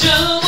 Joe.